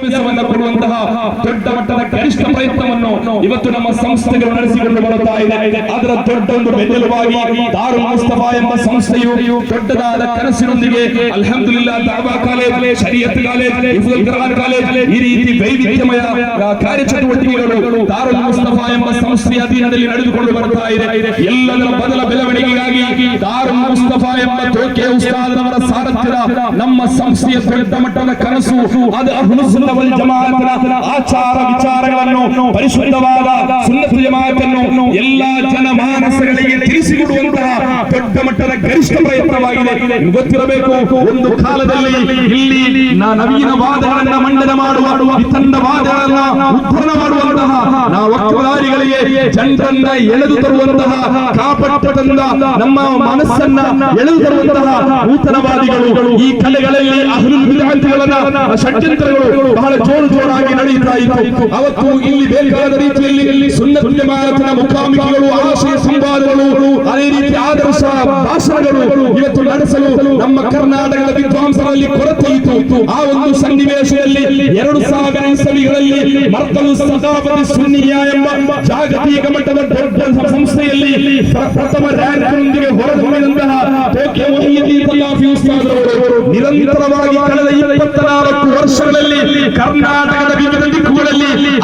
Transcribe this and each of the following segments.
ಕೊಡುವಂತಹ ದೊಡ್ಡ ಮಟ್ಟದ ಕನಿಷ್ಠ ಪ್ರಯತ್ನವನ್ನು ಇವತ್ತು ನಮ್ಮ ಸಂಸ್ಥೆಗಳು ನಡೆಸಿಕೊಂಡು ಬರುತ್ತಾ ಇದೆ. ಅದರ ದೊಡ್ಡ ಒಂದು ಬೆನ್ನೆಲುಬಾಗಿ ದಾರು ಮುಸ್ತಫಾ ಎಂಬ ಸಂಸ್ಥೆಯು ದೊಡ್ಡದಾದ ಕನಸಿನೊಂದಿಗೆ ಅಲ್ಹಮ್ದುಲಿಲ್ಲಾ ದಾವಾ ಕಾಲೇಜ್, ಶರಿಯತ್ ಕಾಲೇಜ್ ಕಾಲೇಜ್, ಈ ರೀತಿ ವೈವಿಧ್ಯಮಯ ಕಾರ್ಯಚಟುವಟಿಕೆಗಳು ದಾರುಲ್ ಮುಸ್ತಫಾ ಎಂಬ ಸಂಸ್ಥೆಯ ಅಧೀನದಲ್ಲಿ ನಡೆದುಕೊಂಡು ಬರ್ತಾ ಇದೆ ಎಲ್ಲದರ ಬದಲ ಬೆಳವಣಿಗೆಗಾಗಿ ದಾರುಲ್ ಮುಸ್ತಫಾ ಎಂಬ ತೋಕೆ ಉಸ್ತಾದರವರ ಸಾರಥ್ಯದ ನಮ್ಮ ಸಂಸ್ಥೆಯ ದೊಡ್ಡ ಮಟ್ಟದ ಕನಸು ಅದು ಅಹ್ಲು ಸುನ್ನ ವಲ್ ಜಮಾಅತ್ನ ಆಚಾರ ವಿಚಾರಗಳನ್ನು ಪರಿಶುದ್ಧವಾದ ಸುನ್ನತ್ ಜಮಾಅತನ್ನು ಎಲ್ಲಾ ಜನಮಾನಸಗಳಿಗೆ ತಿಳಿಸಿಕೊಡುವಂತಹ ದೊಡ್ಡ ಮಟ್ಟದ ಗರಿಷ್ಠ ಪ್ರಯತ್ನವಾಗಿದೆ. ಗೊತ್ತಿರಬೇಕು, ಒಂದು ಕಾಲದಲ್ಲಿ ಇಲ್ಲಿ ನವೀನ ವಾದಗಳನ್ನ ಮಂಡನೆ ಮಾಡುವ, ವಿತಂಡ ವಾದಗಳನ್ನ ಉತ್ಪನ್ನ ಮಾಡುವಂತಹ ನಾವು ಜನರನ್ನ ಎಳೆದು ತರುವಂತಹ ಕಾಪಟ್ಟದಿಂದ ನಮ್ಮ ಮನಸ್ಸನ್ನ ಎಳೆದು ತರುವಂತಹ ನೂತನವಾದಿಗಳು ಈ ಕಲೆಗಳಲ್ಲಿ ಅಹ್ಲುಲ್ ಷಡ್ಯಂತ್ರಗಳು ಬಹಳ ಜೋರು ಜೋರಾಗಿ ನಡೆಯುತ್ತಾ ಇತ್ತು. ಅವತ್ತು ಇಲ್ಲಿ ಬೇಕಾದ ರೀತಿಯಲ್ಲಿ ಸುನ್ನತ್ ಜಮಾಅತ್ನ ಮುಖಾಮುಖಿಗಳು ಆಶಯ ಸಂವಾದಗಳು ಅದೇ ರೀತಿ ಆದರ್ಶ ಭಾಷಣಗಳು ಇವತ್ತು ನಡೆಸಲು ನಮ್ಮ ಕರ್ನಾಟಕದ ವಿದ್ವಾಂಸರಲ್ಲಿ ಕೊರತೆ ಇತ್ತು. ಆ ಒಂದು ಸನ್ನಿವೇಶದಲ್ಲಿ ಎರಡು ಸಾವಿರ ಇಸವಿಗಳಲ್ಲಿ ಮರ್ತಲು ಸದಾಪತಿ ಸುನ್ನಿಯ ಎಂಬ ಜಾಗತಿಕ ಮಟ್ಟದ ದೊಡ್ಡ ಸಂಸ್ಥೆಯಲ್ಲಿ ಪ್ರ- ಪ್ರಥಮ ರ್ಯಾಂಕ್ನೊಂದಿಗೆ ತಲ್ಲಾಫಿ ನಿರಂತರವಾಗಿ ಕಳೆದ ಇಪ್ಪತ್ನಾಲ್ಕು ವರ್ಷಗಳಲ್ಲಿ ಕರ್ನಾಟಕ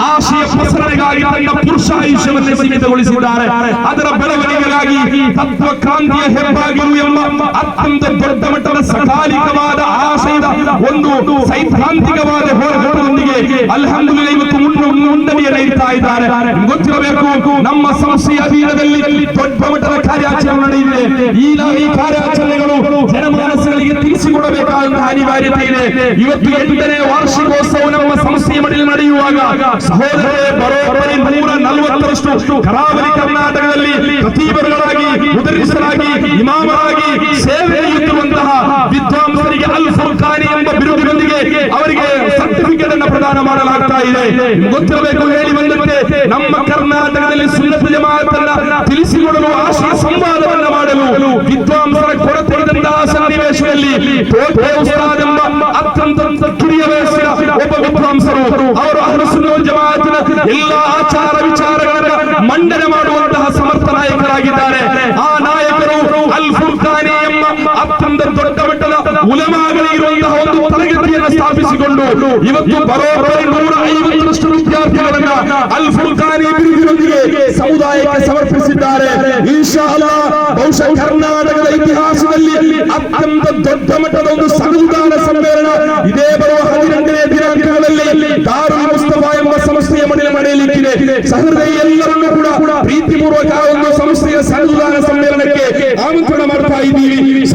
ಆಶಯ ಪ್ರಸರಣೆಗಾಗಿ ತನ್ನ ಪುರುಷಾಯುಷ್ಯವನ್ನು ಸೀಮಿತಗೊಳಿಸಿದ್ದಾರೆ ಅದರ ಬೆಳವಣಿಗೆಗಾಗಿ ತತ್ವ ಕ್ರಾಂತಿಯ ಹೆಬ್ಬಾಗಿಲು ಎಂಬ ಅತ್ಯಂತ ದೊಡ್ಡ ಮಟ್ಟದ ಸಕಾಲಿಕವಾದ ಆಶಯದ ಒಂದು ಸೈದ್ಧಾಂತಿಕವಾದ ಹೋರಾಟದೊಂದಿಗೆ ಅಲ್ಹಮ್ದುಲಿಲ್ಲ ಇವತ್ತು ಮುನ್ನ ಮುನ್ನಡೆಯ ನಡೀತಾ ಇದ್ದಾರೆ ನಿಮ್ಗೆ ಗೊತ್ತಿರಬೇಕು ನಮ್ಮ ಸಂಸ್ಥೆಯ ಅಧೀನದಲ್ಲಿ ದೊಡ್ಡ ಮಟ್ಟದ ಕಾರ್ಯಾಚರಣೆ ನಡೆದಿದೆ ಈ ನಾವು ಈ ಕಾರ್ಯಾಚರಣೆಗಳು ಜನಮಾನಸಗಳಿಗೆ ತಿಳಿಸಿಕೊಡಬೇಕಾದಂತಹ ಅನಿವಾರ್ಯತೆ ಇದೆ ಇವತ್ತು ಎಂಟನೇ ವಾರ್ಷಿಕೋತ್ಸವ ನಮ್ಮ ಸಂಸ್ಥೆಯ ಮಡಿಯಲ್ಲಿ ನಡೆಯುವಾಗ ಸಹೋದರರೇ, ಬರೋಬ್ಬರಿ ನೂರ ನಲವತ್ತರಷ್ಟು ಕರಾವಳಿ ಕರ್ನಾಟಕದಲ್ಲಿ ಖತೀಬರುಗಳಾಗಿ ಉದರಿಸಲಾಗಿ, ಇಮಾಮರಾಗಿ ಸೇವೆಯುತ್ತಿರುವಂತಹ ವಿದ್ವಾಂಸರಿಗೆ ಅಲ್ ಫುರ್ಖಾನಿ ಎಂಬ ಬಿರುದಿನೊಂದಿಗೆ ಅವರಿಗೆ ಸರ್ಟಿಫಿಕೇಟ್ ಅನ್ನು ಪ್ರದಾನ ಮಾಡಲಾಗ್ತಾ ಇದೆ. ಗೊತ್ತಿರಬೇಕು, ಹೇಳಿ ಬಂದಂತೆ ನಮ್ಮ ಕರ್ನಾಟಕದಲ್ಲಿ ಸುನ್ನತ ಜಮಾತನ್ನ ತಿಳಿಸಿಕೊಡಲು ಆಶಯ ಸಂವಾದವನ್ನ ವಿದ್ವಾಂಸರು ಅವರು ಅಹ್ಲು ಸುನ್ನ ವಲ್ ಜಮಾಅತಿನ ಎಲ್ಲ ಆಚಾರ ವಿಚಾರಗಳನ್ನು ಮಂಡನೆ ಮಾಡುವಂತಹ ಸಮರ್ಥ ನಾಯಕರಾಗಿದ್ದಾರೆ. ಆ ನಾಯಕರು ಅಲ್ ಫುರ್ಖಾನಿ ಎಂಬ ಅತ್ಯಂತ ದೊಡ್ಡ ಮಟ್ಟದ ಉಲಮಾಗಳಿರುವಂತಹ ಒಂದು ತರಗತಿಯನ್ನು ಸ್ಥಾಪಿಸಿಕೊಂಡು ಇವತ್ತು ಬರೋಬ್ಬರಿ ನೂರ ಐವತ್ತರಷ್ಟು ವಿದ್ಯಾರ್ಥಿಗಳನ್ನ ಅಲ್ ಫುರ್ಖಾನಿ ಬಿರುದಿನೊಂದಿಗೆ ಸಮುದಾಯಕ್ಕೆ ಸಮರ್ಪಿಸಿದ್ದಾರೆ. ಅಲ್ಲಾ ಬಹುಶಃ ಕರ್ನಾಟಕದ ಇತಿಹಾಸದಲ್ಲಿ ಅತ್ಯಂತ ದೊಡ್ಡ ಮಟ್ಟದ ಒಂದು ಸಂವಿಧಾನ ಸಮ್ಮೇಳನ ಇದೇ ಬರುವ পৃথিবীর